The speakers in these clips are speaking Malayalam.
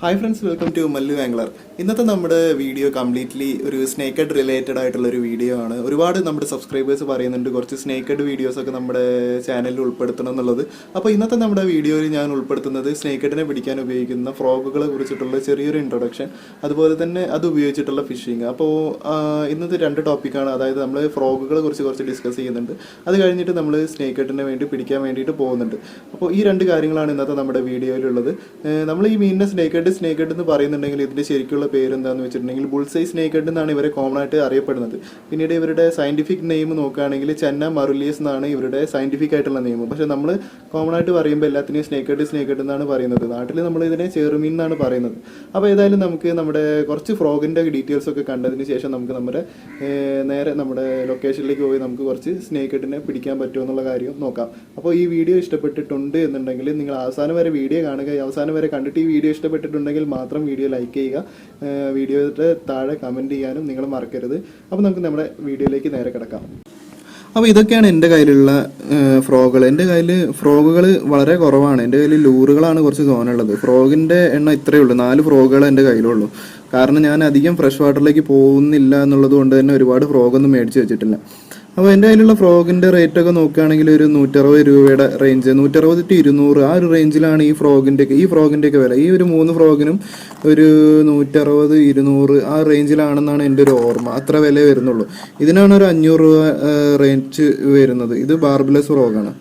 Hi friends welcome to Mallu angler ഇന്നത്തെ നമ്മുടെ വീഡിയോ കംപ്ലീറ്റ്ലി ഒരു സ്നേക്കഡ് റിലേറ്റഡ് ആയിട്ടുള്ള ഒരു വീഡിയോ ആണ്. ഒരുപാട് നമ്മുടെ സബ്സ്ക്രൈബേഴ്സ് പറയുന്നുണ്ട് കുറച്ച് സ്നേക്കഡ് വീഡിയോസ് ഒക്കെ നമ്മുടെ ചാനലിൽ ഉൾപ്പെടുത്തണം എന്നുള്ളത്. അപ്പോൾ ഇന്നത്തെ നമ്മുടെ വീഡിയോയിൽ ഞാൻ ഉൾപ്പെടുത്തുന്നത് സ്നേക്കഡിനെ പിടിക്കാൻ ഉപയോഗിക്കുന്ന ഫ്രോഗുകളെ കുറിച്ചിട്ടുള്ള ചെറിയൊരു ഇൻട്രൊഡക്ഷൻ അതുപോലെ തന്നെ അത് ഉപയോഗിച്ചിട്ടുള്ള ഫിഷിങ് അപ്പോൾ ഇന്നത്തെ രണ്ട് ടോപ്പിക്കാണ് അതായത് നമ്മൾ ഫ്രോഗുകളെ കുറിച്ച് കുറച്ച് ഡിസ്കസ് ചെയ്യുന്നുണ്ട്. അത് കഴിഞ്ഞിട്ട് നമ്മൾ സ്നേക്കഡിനെ വേണ്ടി പിടിക്കാൻ വേണ്ടിയിട്ട് പോകുന്നുണ്ട്. അപ്പോൾ ഈ രണ്ട് കാര്യങ്ങളാണ് ഇന്നത്തെ നമ്മുടെ വീഡിയോയിലുള്ളത് നമ്മൾ ഈ മീനിനെ സ്നേക്കഡ് സ്നേക്കഡ് എന്ന് പറയുന്നുണ്ടെങ്കിൽ ഇതിന്റെ ശരിക്കുള്ള പേര് എന്താണെന്ന് വെച്ചിട്ടുണ്ടെങ്കിൽ ബുൾസൈ സ്നേക്കഡ് എന്നാണ് ഇവരെ കോമൺ ആയിട്ട് അറിയപ്പെടുന്നത്. പിന്നീട് ഇവരുടെ സയന്റിഫിക് നെയിം നോക്കുകയാണെങ്കിൽ ചെന്ന മറുലിയസ് എന്നാണ് ഇവരുടെ സയന്റിഫിക് ആയിട്ടുള്ള നെയിം പക്ഷെ നമ്മൾ കോമൺ ആയിട്ട് പറയുമ്പോൾ എല്ലാത്തിനെയും സ്നേക്ക് സ്നേക്കഡ് എന്നാണ് പറയുന്നത്. നാട്ടിൽ നമ്മൾ ഇതിനെ ചെറുമീൻ എന്നാണ് പറയുന്നത്. അപ്പോൾ ഏതായാലും നമുക്ക് നമ്മുടെ കുറച്ച് ഫ്രോഗിന്റെ ഡീറ്റെയിൽസ് ഒക്കെ കണ്ടതിന് ശേഷം നമുക്ക് നമ്മുടെ നേരെ നമ്മുടെ ലൊക്കേഷനിലേക്ക് പോയി നമുക്ക് കുറച്ച് സ്നേക്കഡിനെ പിടിക്കാൻ പറ്റുമോ എന്നുള്ള കാര്യം നോക്കാം. അപ്പോൾ ഈ വീഡിയോ ഇഷ്ടപ്പെട്ടിട്ടുണ്ട് എന്നുണ്ടെങ്കിൽ നിങ്ങൾ അവസാനം വരെ വീഡിയോ കാണുക. അവസാനം വരെ കണ്ടിട്ട് ഈ വീഡിയോ ഇഷ്ടപ്പെട്ടിട്ടുണ്ടെങ്കിൽ മാത്രം വീഡിയോ ലൈക്ക് ചെയ്യുക. വീഡിയോ വീഡിയോയുടെ താഴെ കമന്റ് ചെയ്യാനും നിങ്ങൾ മറക്കരുത്. അപ്പോൾ നമുക്ക് നമ്മുടെ വീഡിയോയിലേക്ക് നേരെ കിടക്കാം. അപ്പോൾ ഇതൊക്കെയാണ് എന്റെ കയ്യിലുള്ള ഫ്രോഗുകൾ. എന്റെ കയ്യിൽ ഫ്രോഗുകൾ വളരെ കുറവാണ്. എന്റെ കയ്യിൽ ലൂറുകളാണ് കുറച്ച് തോന്നുള്ളത് ഫ്രോഗിന്റെ എണ്ണം ഇത്രയേ ഉള്ളൂ. നാല് ഫ്രോഗുകൾ എന്റെ കയ്യിലുള്ളൂ. കാരണം ഞാൻ അധികം ഫ്രഷ് വാട്ടറിലേക്ക് പോകുന്നില്ല എന്നുള്ളത് കൊണ്ട് തന്നെ ഒരുപാട് ഫ്രോഗൊന്നും മേടിച്ച് വെച്ചിട്ടില്ല. അപ്പോൾ എന്റെ കയ്യിലുള്ള ഫ്രോഗിന്റെ റേറ്റ് ഒക്കെ നോക്കുകയാണെങ്കിൽ ഒരു നൂറ്ററുപത് രൂപയുടെ റേഞ്ച് നൂറ്ററുപത് ടു ഇരുന്നൂറ് ആ ഒരു റേഞ്ചിലാണ് ഈ ഫ്രോഗിന്റെ ഈ ഫ്രോഗിന്റെ ഒക്കെ വില. ഈ ഒരു മൂന്ന് ഫ്രോഗിനും ഒരു നൂറ്ററുപത് ഇരുന്നൂറ് ആ റേഞ്ചിലാണെന്നാണ് എന്റെ ഒരു ഓർമ്മ. അത്ര വില വരുന്നുള്ളൂ. ഇതിനാണ് ഒരു അഞ്ഞൂറ് രൂപ റേഞ്ച് വരുന്നത്. ഇത് ബാർബിലസ് ഫ്രോഗാണ്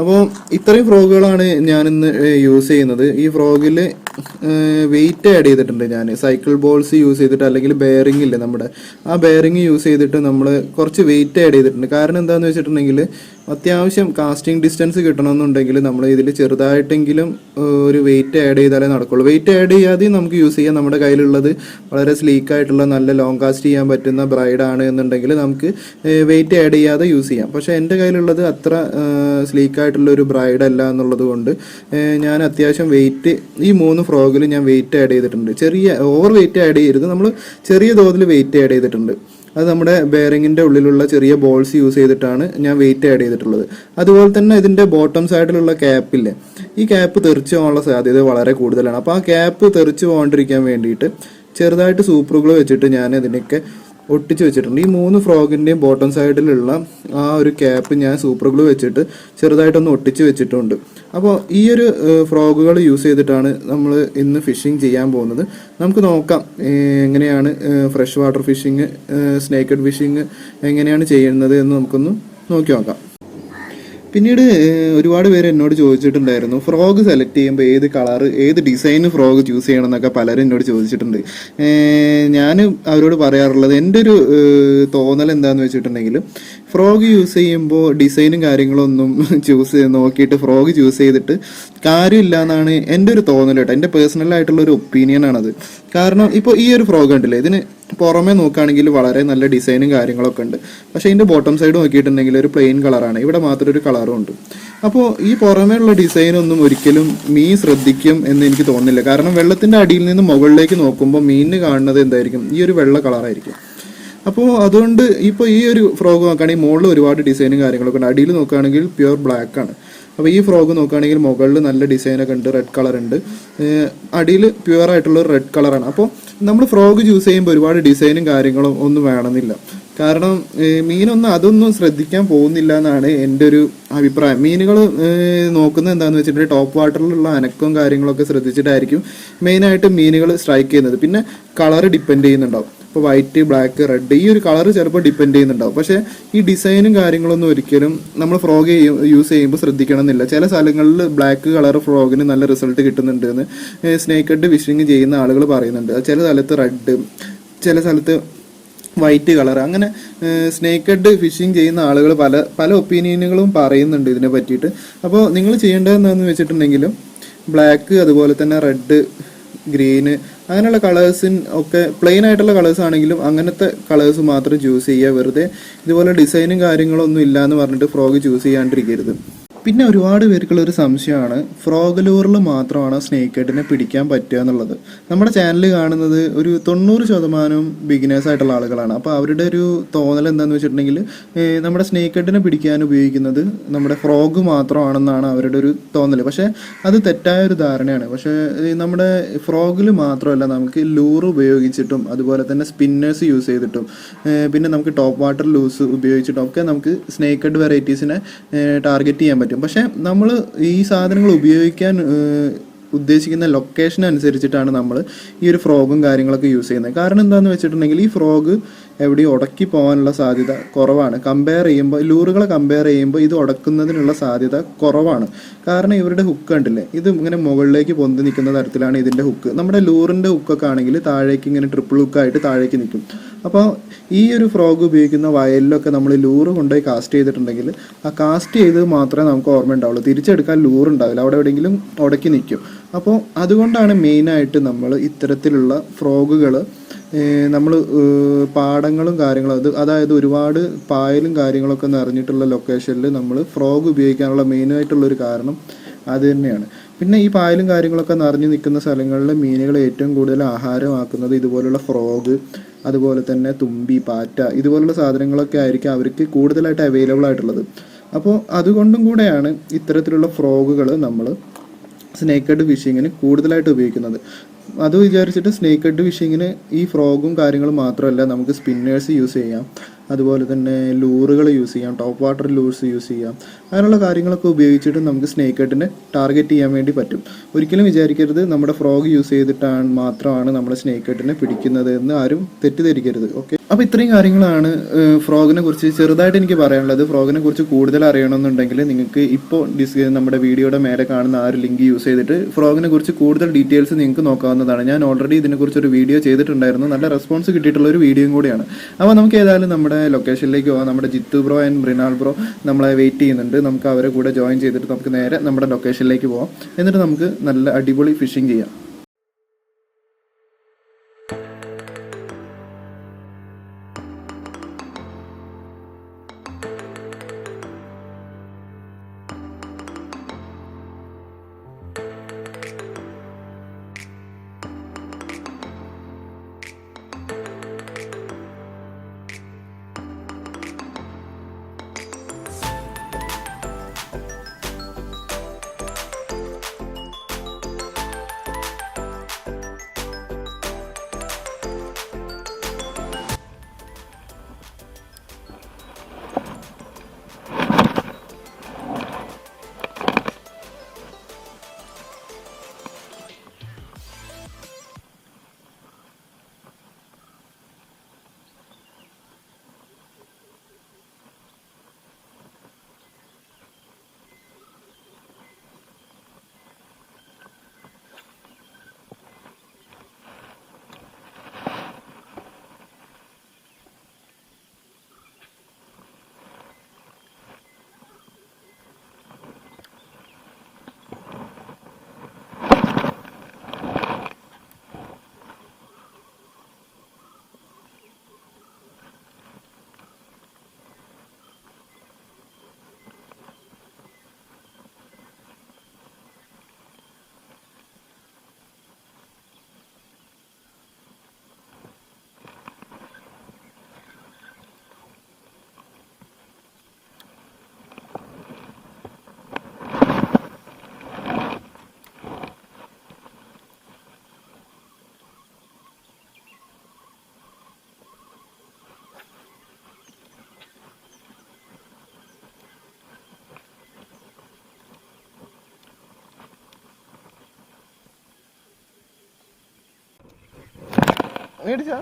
അപ്പോൾ ഇത്രയും ഫ്രോഗുകളാണ് ഞാൻ ഇന്ന് യൂസ് ചെയ്യുന്നത്. ഈ ഫ്രോഗിൽ വെയിറ്റ് ആഡ് ചെയ്തിട്ടുണ്ട് ഞാൻ സൈക്കിൾ ബോൾസ് യൂസ് ചെയ്തിട്ട് അല്ലെങ്കിൽ ബെയറിംഗ് ഇല്ലേ നമ്മുടെ. ആ ബെയറിംഗ് യൂസ് ചെയ്തിട്ട് നമ്മൾ കുറച്ച് വെയിറ്റ് ആഡ് ചെയ്തിട്ടുണ്ട്. കാരണം എന്താണെന്ന് വെച്ചിട്ടുണ്ടെങ്കിൽ അത്യാവശ്യം കാസ്റ്റിംഗ് ഡിസ്റ്റൻസ് കിട്ടണമെന്നുണ്ടെങ്കിൽ നമ്മൾ ഇതിൽ ചെറുതായിട്ടെങ്കിലും ഒരു വെയിറ്റ് ആഡ് ചെയ്താലേ നടക്കുള്ളൂ. വെയിറ്റ് ആഡ് ചെയ്യാതെ നമുക്ക് യൂസ് ചെയ്യാം. നമ്മുടെ കയ്യിലുള്ളത് വളരെ സ്ലീക്ക് ആയിട്ടുള്ള നല്ല ലോങ് കാസ്റ്റ് ചെയ്യാൻ പറ്റുന്ന ബ്രൈഡ് ആണ് എന്നുണ്ടെങ്കിൽ നമുക്ക് വെയിറ്റ് ആഡ് ചെയ്യാതെ യൂസ് ചെയ്യാം. പക്ഷേ എന്റെ കയ്യിലുള്ളത് അത്ര സ്ലീക്ക് ആയിട്ടുള്ള ഒരു ബ്രൈഡ് അല്ല എന്നുള്ളത് കൊണ്ട് ഞാൻ അത്യാവശ്യം വെയിറ്റ് ഈ മൂന്ന് ഫ്രോഗിൽ ഞാൻ വെയിറ്റ് ആഡ് ചെയ്തിട്ടുണ്ട്. ചെറിയ ഓവർ വെയിറ്റ് ആഡ് ചെയ്യരുത്. നമ്മൾ ചെറിയ തോതിൽ വെയിറ്റ് ആഡ് ചെയ്തിട്ടുണ്ട്. അത് നമ്മുടെ ബെയറിങ്ങിന്റെ ഉള്ളിലുള്ള ചെറിയ ബോൾസ് യൂസ് ചെയ്തിട്ടാണ് ഞാൻ വെയിറ്റ് ആഡ് ചെയ്തിട്ടുള്ളത്. അതുപോലെ തന്നെ ഇതിന്റെ ബോട്ടം സൈഡിലുള്ള ക്യാപ്പില്ലേ ഈ ക്യാപ്പ് തെറിച്ച് പോകാനുള്ള സാധ്യത വളരെ കൂടുതലാണ്. അപ്പോൾ ആ ക്യാപ്പ് തെറിച്ച് പോകാണ്ടിരിക്കാൻ വേണ്ടിയിട്ട് ചെറുതായിട്ട് സൂപ്പറുകൾ വെച്ചിട്ട് ഞാൻ ഇതിനൊക്കെ ഒട്ടിച്ച് വെച്ചിട്ടുണ്ട്. ഈ മൂന്ന് ഫ്രോഗിന്റെയും ബോട്ടം സൈഡിലുള്ള ആ ഒരു ക്യാപ്പ് ഞാൻ സൂപ്പർ ഗ്ലൂ വെച്ചിട്ട് ചെറുതായിട്ടൊന്ന് ഒട്ടിച്ച് വെച്ചിട്ടുണ്ട്. അപ്പോൾ ഈ ഒരു ഫ്രോഗുകൾ യൂസ് ചെയ്തിട്ടാണ് നമ്മൾ ഇന്ന് ഫിഷിംഗ് ചെയ്യാൻ പോകുന്നത്. നമുക്ക് നോക്കാം എങ്ങനെയാണ് fresh water fishing snakehead fishing എങ്ങനെയാണ് ചെയ്യുന്നത് എന്ന് നമുക്കൊന്ന് നോക്കി നോക്കാം. പിന്നീട് ഒരുപാട് പേര് എന്നോട് ചോദിച്ചിട്ടുണ്ടായിരുന്നു ഫ്രോഗ് സെലക്ട് ചെയ്യുമ്പോൾ ഏത് കളർ ഏത് ഡിസൈൻ ഫ്രോഗ് ചൂസ് ചെയ്യണം എന്നൊക്കെ പലരും എന്നോട് ചോദിച്ചിട്ടുണ്ട്. ഞാൻ അവരോട് പറയാറുള്ളത് എന്റെ ഒരു തോന്നൽ എന്താണെന്ന് വെച്ചിട്ടുണ്ടെങ്കിൽ ഫ്രോഗ് യൂസ് ചെയ്യുമ്പോൾ ഡിസൈനും കാര്യങ്ങളൊന്നും ചൂസ് ചെയ്ത് നോക്കിയിട്ട് ഫ്രോഗ് ചൂസ് ചെയ്തിട്ട് കാര്യമില്ല എന്നാണ് എന്റെ ഒരു തോന്നൽ കേട്ടോ. എന്റെ പേഴ്സണൽ ആയിട്ടുള്ള ഒരു ഒപ്പീനിയൻ ആണത്. കാരണം ഇപ്പോൾ ഈ ഒരു ഫ്രോഗ് ഉണ്ടല്ലേ ഇതിന് പുറമേ നോക്കുകയാണെങ്കിൽ വളരെ നല്ല ഡിസൈനും കാര്യങ്ങളൊക്കെ ഉണ്ട്. പക്ഷേ ഇതിന്റെ ബോട്ടം സൈഡ് നോക്കിയിട്ടുണ്ടെങ്കിൽ ഒരു പ്ലെയിൻ കളറാണ് ഇവിടെ മാത്രം ഒരു കളറും ഉണ്ട്. അപ്പോൾ ഈ പുറമേ ഉള്ള ഡിസൈനൊന്നും ഒരിക്കലും മീൻ ശ്രദ്ധിക്കും എന്ന് എനിക്ക് തോന്നുന്നില്ല. കാരണം വെള്ളത്തിന്റെ അടിയിൽ നിന്ന് മുകളിലേക്ക് നോക്കുമ്പോൾ മീനിന് കാണുന്നത് എന്തായിരിക്കും? ഈ ഒരു വെള്ള കളറായിരിക്കും അപ്പോൾ അതുകൊണ്ട് ഇപ്പോൾ ഈ ഒരു ഫ്രോഗ് നോക്കുകയാണെങ്കിൽ മുകളിൽ ഒരുപാട് ഡിസൈനും കാര്യങ്ങളൊക്കെ ഉണ്ട്. അടിയിൽ നോക്കുകയാണെങ്കിൽ പ്യുവർ ബ്ലാക്ക് ആണ്. അപ്പോൾ ഈ ഫ്രോഗ് നോക്കുകയാണെങ്കിൽ മുകളിൽ നല്ല ഡിസൈനൊക്കെ ഉണ്ട്. റെഡ് കളർ ഉണ്ട്. അടിയിൽ പ്യുവർ ആയിട്ടുള്ള റെഡ് കളറാണ് അപ്പോൾ നമ്മൾ ഫ്രോഗ് ചൂസ് ചെയ്യുമ്പോൾ ഒരുപാട് ഡിസൈനും കാര്യങ്ങളും ഒന്നും വേണമെന്നില്ല. കാരണം മീനൊന്നും അതൊന്നും ശ്രദ്ധിക്കാൻ പോകുന്നില്ല എന്നാണ് എന്റെ ഒരു അഭിപ്രായം. മീനുകൾ നോക്കുന്നത് എന്താണെന്ന് വെച്ചിട്ടുണ്ടെങ്കിൽ ടോപ്പ് വാട്ടറിലുള്ള അനക്കവും കാര്യങ്ങളൊക്കെ ശ്രദ്ധിച്ചിട്ടായിരിക്കും മെയിനായിട്ട് മീനുകൾ സ്ട്രൈക്ക് ചെയ്യുന്നത്. പിന്നെ കളർ ഡിപ്പെൻഡ് ചെയ്യുന്നുണ്ടാവും. ഇപ്പോൾ വൈറ്റ് ബ്ലാക്ക് റെഡ് ഈ ഒരു കളർ ചിലപ്പോൾ ഡിപ്പെൻഡ് ചെയ്യുന്നുണ്ടാവും. പക്ഷേ ഈ ഡിസൈനും കാര്യങ്ങളൊന്നും ഒരിക്കലും നമ്മൾ ഫ്രോഗ് യൂസ് ചെയ്യുമ്പോൾ ശ്രദ്ധിക്കണം എന്നില്ല ചില സ്ഥലങ്ങളിൽ ബ്ലാക്ക് കളർ ഫ്രോഗിന് നല്ല റിസൾട്ട് കിട്ടുന്നുണ്ട് എന്ന് സ്നേക്ക് ഹെഡ് ഫിഷിങ് ചെയ്യുന്ന ആളുകൾ പറയുന്നുണ്ട്. ചില സ്ഥലത്ത് റെഡ് ചില സ്ഥലത്ത് വൈറ്റ് കളർ അങ്ങനെ സ്നേക്ക് ഹെഡ് ഫിഷിംഗ് ചെയ്യുന്ന ആളുകൾ പല പല ഒപ്പീനിയനുകളും പറയുന്നുണ്ട് ഇതിനെ പറ്റിയിട്ട്. അപ്പോൾ നിങ്ങൾ ചെയ്യേണ്ടത് എന്താണെന്ന് വെച്ചിട്ടുണ്ടെങ്കിലും ബ്ലാക്ക് അതുപോലെ തന്നെ റെഡ് ഗ്രീന് അങ്ങനെയുള്ള കളേഴ്സിന് ഒക്കെ പ്ലെയിൻ ആയിട്ടുള്ള കളേഴ്സ് ആണെങ്കിലും അങ്ങനത്തെ കളേഴ്സ് മാത്രം ചൂസ് ചെയ്യുക വെറുതെ. ഇതുപോലെ ഡിസൈനും കാര്യങ്ങളൊന്നും ഇല്ല എന്ന് പറഞ്ഞിട്ട് ഫ്രോഗ് ചൂസ് ചെയ്യാണ്ടിരിക്കരുത്. പിന്നെ ഒരുപാട് പേർക്കുള്ള ഒരു സംശയമാണ്. ഫ്രോഗലൂറിൽ മാത്രമാണ് സ്നേക്ക് ഹെഡിനെ പിടിക്കാൻ പറ്റുക എന്നുള്ളത്. നമ്മുടെ ചാനൽ കാണുന്നത് ഒരു തൊണ്ണൂറ് ശതമാനം ബിഗിനേഴ്സ് ആയിട്ടുള്ള ആളുകളാണ്. അപ്പോൾ അവരുടെ ഒരു തോന്നൽ എന്താണെന്ന് വെച്ചിട്ടുണ്ടെങ്കിൽ നമ്മുടെ സ്നേക്ക് ഹെഡിനെ പിടിക്കാൻ ഉപയോഗിക്കുന്നത് നമ്മുടെ ഫ്രോഗ് മാത്രമാണെന്നാണ് അവരുടെ ഒരു തോന്നൽ പക്ഷേ അത് തെറ്റായ ഒരു ധാരണയാണ്. പക്ഷേ നമ്മുടെ ഫ്രോഗിൽ മാത്രമല്ല നമുക്ക് ലൂർ ഉപയോഗിച്ചിട്ടും അതുപോലെ തന്നെ സ്പിന്നേഴ്സ് യൂസ് ചെയ്തിട്ടും പിന്നെ നമുക്ക് ടോപ്പ് വാട്ടർ ലൂസ് ഉപയോഗിച്ചിട്ടും ഒക്കെ നമുക്ക് സ്നേക്ക് ഹെഡ് വെറൈറ്റീസിനെ ടാർഗറ്റ് ചെയ്യാൻ പറ്റും. പക്ഷേ നമ്മൾ ഈ സാധനങ്ങൾ ഉപയോഗിക്കാൻ ഉദ്ദേശിക്കുന്ന ലൊക്കേഷൻ അനുസരിച്ചിട്ടാണ് നമ്മൾ ഈ ഒരു ഫ്രോഗും കാര്യങ്ങളൊക്കെ യൂസ് ചെയ്യുന്നത്. കാരണം എന്താണെന്ന് വെച്ചിട്ടുണ്ടെങ്കിൽ ഈ ഫ്രോഗ് എവിടെയും ഉടക്കി പോകാനുള്ള സാധ്യത കുറവാണ്. കമ്പയർ ചെയ്യുമ്പോൾ ലൂറുകളെ കമ്പയർ ചെയ്യുമ്പോൾ ഇത് ഉടക്കുന്നതിനുള്ള സാധ്യത കുറവാണ്. കാരണം ഇവരുടെ ഹുക്ക് ഉണ്ടല്ലേ ഇത് ഇങ്ങനെ മുകളിലേക്ക് പൊന്തി നിൽക്കുന്ന തരത്തിലാണ് ഇതിന്റെ ഹുക്ക് നമ്മുടെ ലൂറിന്റെ ഹുക്കൊക്കെ ആണെങ്കിൽ താഴേക്ക് ഇങ്ങനെ ട്രിപ്പിൾ ഹുക്കായിട്ട് താഴേക്ക് നിൽക്കും. അപ്പോൾ ഈ ഒരു ഫ്രോഗ് ഉപയോഗിക്കുന്ന വയലിലൊക്കെ നമ്മൾ ലൂറ് കൊണ്ടുപോയി കാസ്റ്റ് ചെയ്തിട്ടുണ്ടെങ്കിൽ ആ കാസ്റ്റ് ചെയ്തത് മാത്രമേ നമുക്ക് ഓർമ്മ ഉണ്ടാവുള്ളൂ. തിരിച്ചെടുക്കാൻ ലൂർ ഉണ്ടാവില്ല. അവിടെ എവിടെയെങ്കിലും ഉടക്കി നിൽക്കും. അപ്പോൾ അതുകൊണ്ടാണ് മെയിനായിട്ട് നമ്മൾ ഇത്തരത്തിലുള്ള ഫ്രോഗുകൾ നമ്മൾ പാടങ്ങളും കാര്യങ്ങളും അത് അതായത് ഒരുപാട് പായലും കാര്യങ്ങളൊക്കെ നിറഞ്ഞിട്ടുള്ള ലൊക്കേഷനിൽ നമ്മൾ ഫ്രോഗ് ഉപയോഗിക്കാനുള്ള മെയിനായിട്ടുള്ളൊരു കാരണം അത് തന്നെയാണ്. പിന്നെ ഈ പായലും കാര്യങ്ങളൊക്കെ നിറഞ്ഞു നിൽക്കുന്ന സ്ഥലങ്ങളിൽ മീനുകൾ ഏറ്റവും കൂടുതൽ ആഹാരമാക്കുന്നത് ഇതുപോലുള്ള ഫ്രോഗ് അതുപോലെ തന്നെ തുമ്പി പാറ്റ ഇതുപോലുള്ള സാധനങ്ങളൊക്കെ ആയിരിക്കും അവർക്ക് കൂടുതലായിട്ട് അവൈലബിൾ ആയിട്ടുള്ളത്. അപ്പോൾ അതുകൊണ്ടും കൂടെയാണ് ഇത്തരത്തിലുള്ള ഫ്രോഗുകൾ നമ്മൾ സ്നേക്കഡ് ഫിഷിങ്ങിന് കൂടുതലായിട്ട് ഉപയോഗിക്കുന്നത്. അത് വിചാരിച്ചിട്ട് സ്നേക്ക് ഹെഡ് ഫിഷിങ്ങിന് ഈ ഫ്രോഗും കാര്യങ്ങളും മാത്രമല്ല നമുക്ക് സ്പിന്നേഴ്സ് യൂസ് ചെയ്യാം. അതുപോലെ തന്നെ ലൂറുകൾ യൂസ് ചെയ്യാം ടോപ്പ് വാട്ടർ ലൂർസ് യൂസ് ചെയ്യാം. അങ്ങനെയുള്ള കാര്യങ്ങളൊക്കെ ഉപയോഗിച്ചിട്ട് നമുക്ക് സ്നേക്ക് ഹെഡിനെ ടാർഗറ്റ് ചെയ്യാൻ വേണ്ടി പറ്റും. ഒരിക്കലും വിചാരിക്കരുത് നമ്മുടെ ഫ്രോഗ് യൂസ് ചെയ്തിട്ടാണ് മാത്രമാണ് നമ്മുടെ സ്നേക്ക് ഹെഡിനെ പിടിക്കുന്നത് എന്ന് ആരും തെറ്റിദ്ധരിക്കരുത് ഓക്കെ അപ്പോൾ ഇത്രയും കാര്യങ്ങളാണ് ഫ്രോഗിനെ കുറിച്ച് ചെറുതായിട്ട് എനിക്ക് പറയാനുള്ളത്. ഫ്രോഗിനെ കുറിച്ച് കൂടുതൽ അറിയണമെന്നുണ്ടെങ്കിൽ നിങ്ങൾക്ക് ഇപ്പോൾ ഡിസ് നമ്മുടെ വീഡിയോയുടെ മേലെ കാണുന്ന ആ ഒരു ലിങ്ക് യൂസ് ചെയ്തിട്ട് ഫ്രോഗിനെ കുറിച്ച് കൂടുതൽ ഡീറ്റെയിൽസ് നിങ്ങൾക്ക് നോക്കാവുന്നതാണ്. ഞാൻ ഓൾറെഡി ഇതിനെക്കുറിച്ച് ഒരു വീഡിയോ ചെയ്തിട്ടുണ്ടായിരുന്നു. നല്ല റെസ്പോൺസ് കിട്ടിയിട്ടുള്ള ഒരു വീഡിയോയും കൂടിയാണ്. അപ്പോൾ നമുക്ക് ഏതായാലും നമ്മുടെ ലൊക്കേഷനിലേക്ക് പോകാം. നമ്മുടെ Jithu bro and Mrinal bro നമ്മളെ വെയിറ്റ് ചെയ്യുന്നുണ്ട്. നമുക്ക് അവരെ കൂടെ ജോയിൻ ചെയ്തിട്ട് നമുക്ക് നേരെ നമ്മുടെ ലൊക്കേഷനിലേക്ക് പോകാം എന്നിട്ട് നമുക്ക് നല്ല അടിപൊളി ഫിഷിംഗ് ചെയ്യാം. മേടിച്ചാ?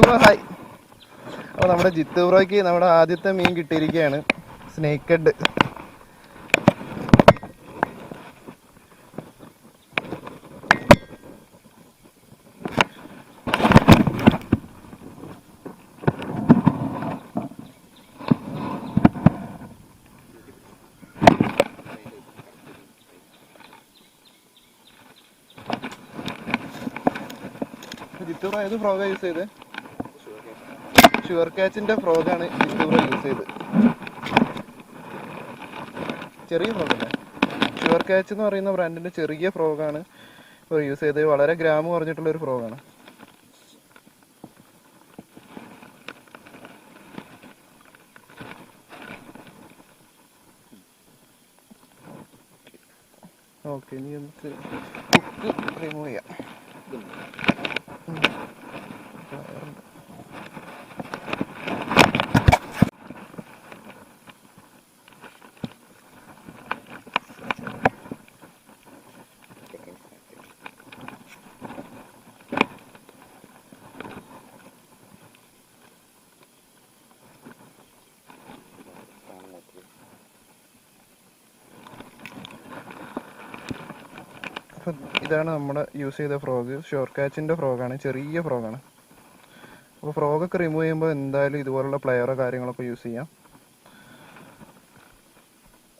ജിത്തു ഹായ് അപ്പോൾ നമ്മുടെ ജിത്തുബ്രോയ്ക്ക് നമ്മുടെ ആദ്യത്തെ മീൻ കിട്ടിയിരിക്കുകയാണ്. സ്നേക്കഡ് ഹെഡ് ജിത്തു ബ്രോ ഏത് ഫ്രോഗാ യൂസ് ചെയ്ത്? ഷുഗർ കാച്ചിന്റെ ഫ്രോഗാണ് ആണ് യൂസ് ചെയ്ത്. ചെറിയ ഫ്രോഗ് അല്ലേ? ഷുഗർ കാച്ച് എന്ന് പറയുന്ന ബ്രാൻഡിന്റെ ചെറിയ ഫ്രോഗാണ് ഇവർ യൂസ് ചെയ്തത്. വളരെ ഗ്രാമം കുറഞ്ഞിട്ടുള്ള ഒരു ഫ്രോഗാണ്. ഓക്കെ ഇനി നമുക്ക് റിമൂവ് ചെയ്യാം. അപ്പം ഇതാണ് നമ്മുടെ യൂസ് ചെയ്ത ഫ്രോഗ് ഷോർ കാച്ചിന്റെ ഫ്രോഗാണ് ചെറിയ ഫ്രോഗാണ് അപ്പോൾ ഫ്രോഗൊക്കെ റിമൂവ് ചെയ്യുമ്പോൾ എന്തായാലും ഇതുപോലുള്ള പ്ലെയറോ കാര്യങ്ങളൊക്കെ യൂസ് ചെയ്യാം.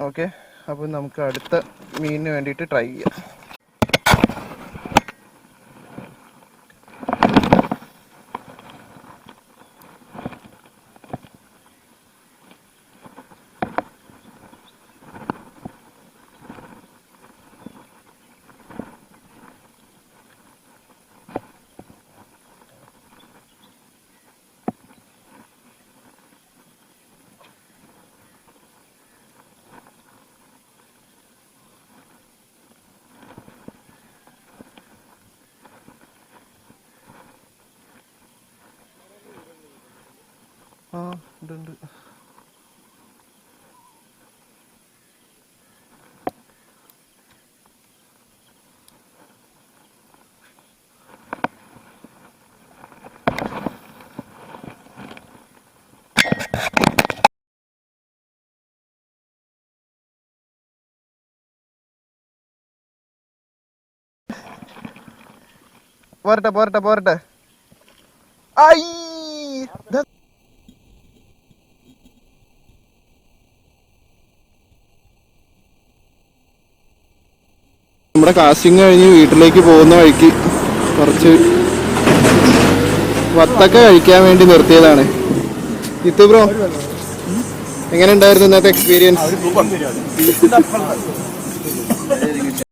ഓക്കെ അപ്പോൾ നമുക്ക് അടുത്ത മീനിന് വേണ്ടിയിട്ട് ട്രൈ ചെയ്യാം. ആ ഉണ്ട് ഉണ്ട്. പോരട്ടെ പോരട്ടെ പോരട്ടെ. ഐ നമ്മുടെ കാസ്റ്റിംഗ് കഴിഞ്ഞ് വീട്ടിലേക്ക് പോകുന്ന വഴിക്ക് കുറച്ച് വത്തക്ക കഴിക്കാൻ വേണ്ടി നിർത്തിയതാണ്. ഇത്തു ബ്രോ എങ്ങനെ ഉണ്ടായിരുന്നു ഇന്നത്തെ എക്സ്പീരിയൻസ്